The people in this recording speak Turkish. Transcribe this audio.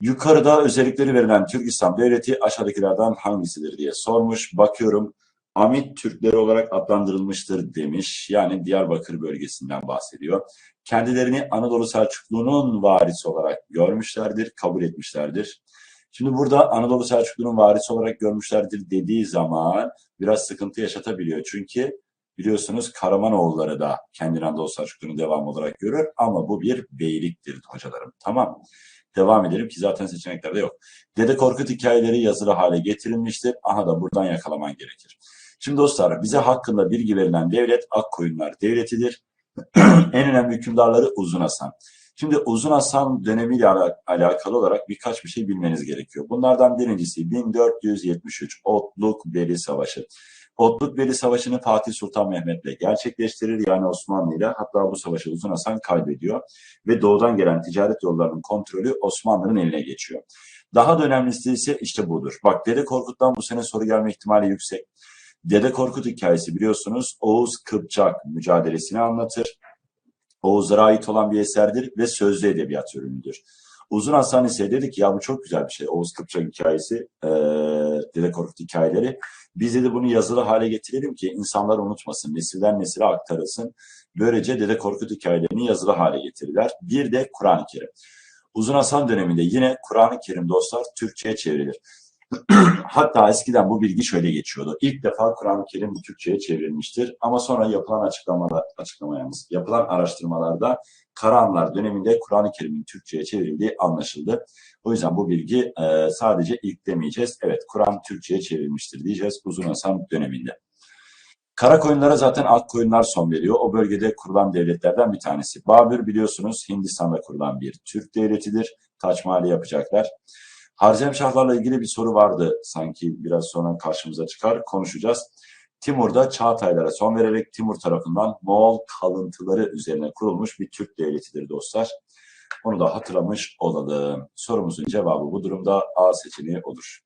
Yukarıda özellikleri verilen Türk İslam Devleti aşağıdakilerden hangisidir diye sormuş. Bakıyorum Amit Türkleri olarak adlandırılmıştır demiş. Yani Diyarbakır bölgesinden bahsediyor. Kendilerini Anadolu Selçuklu'nun varisi olarak görmüşlerdir, kabul etmişlerdir. Şimdi burada Anadolu Selçuklu'nun varisi olarak görmüşlerdir dediği zaman biraz sıkıntı yaşatabiliyor. Çünkü biliyorsunuz Karamanoğulları da kendini Anadolu Selçuklu'nun devamı olarak görür ama bu bir beyliktir hocalarım. Tamam. Devam edelim ki zaten seçeneklerde yok. Dede Korkut hikayeleri yazılı hale getirilmiştir. Aha da buradan yakalaman gerekir. Şimdi dostlar bize hakkında bilgi verilen devlet Akkoyunlar Devleti'dir. en önemli hükümdarları Uzun Hasan. Şimdi Uzun Hasan dönemiyle ala- alakalı olarak birkaç bir şey bilmeniz gerekiyor. Bunlardan birincisi 1473 Otluk Beli Savaşı. Otluk Beli Savaşı'nı Fatih Sultan Mehmet'le gerçekleştirir yani Osmanlı ile hatta bu savaşı Uzun Hasan kaybediyor ve doğudan gelen ticaret yollarının kontrolü Osmanlı'nın eline geçiyor. Daha da önemlisi ise işte budur. Bak Dede Korkut'tan bu sene soru gelme ihtimali yüksek. Dede Korkut hikayesi biliyorsunuz Oğuz Kıpçak mücadelesini anlatır. Oğuzlara ait olan bir eserdir ve sözlü edebiyat ürünüdür. Uzun Hasan ise dedi ki ya bu çok güzel bir şey. Oğuz Kıpçak hikayesi, eee Dede Korkut hikayeleri. Biz de bunu yazılı hale getirelim ki insanlar unutmasın, nesilden nesile aktarılsın. Böylece Dede Korkut hikayelerini yazılı hale getirirler. Bir de Kur'an-ı Kerim. Uzun Hasan döneminde yine Kur'an-ı Kerim dostlar Türkçe'ye çevrilir. Hatta eskiden bu bilgi şöyle geçiyordu. İlk defa Kur'an-ı Kerim Türkçe'ye çevrilmiştir. Ama sonra yapılan açıklamalar, açıklama yalnız, yapılan araştırmalarda Karahanlar döneminde Kur'an-ı Kerim'in Türkçe'ye çevrildiği anlaşıldı. O yüzden bu bilgi e, sadece ilk demeyeceğiz. Evet Kur'an Türkçe'ye çevrilmiştir diyeceğiz Uzun Hasan döneminde. Kara koyunlara zaten ak koyunlar son veriyor. O bölgede kurulan devletlerden bir tanesi. Babür biliyorsunuz Hindistan'da kurulan bir Türk devletidir. Taç Mahali yapacaklar. Harzemşahlarla ilgili bir soru vardı sanki biraz sonra karşımıza çıkar konuşacağız. Timur'da Çağataylara son vererek Timur tarafından Moğol kalıntıları üzerine kurulmuş bir Türk devletidir dostlar. Onu da hatırlamış olalım. Sorumuzun cevabı bu durumda A seçeneği olur.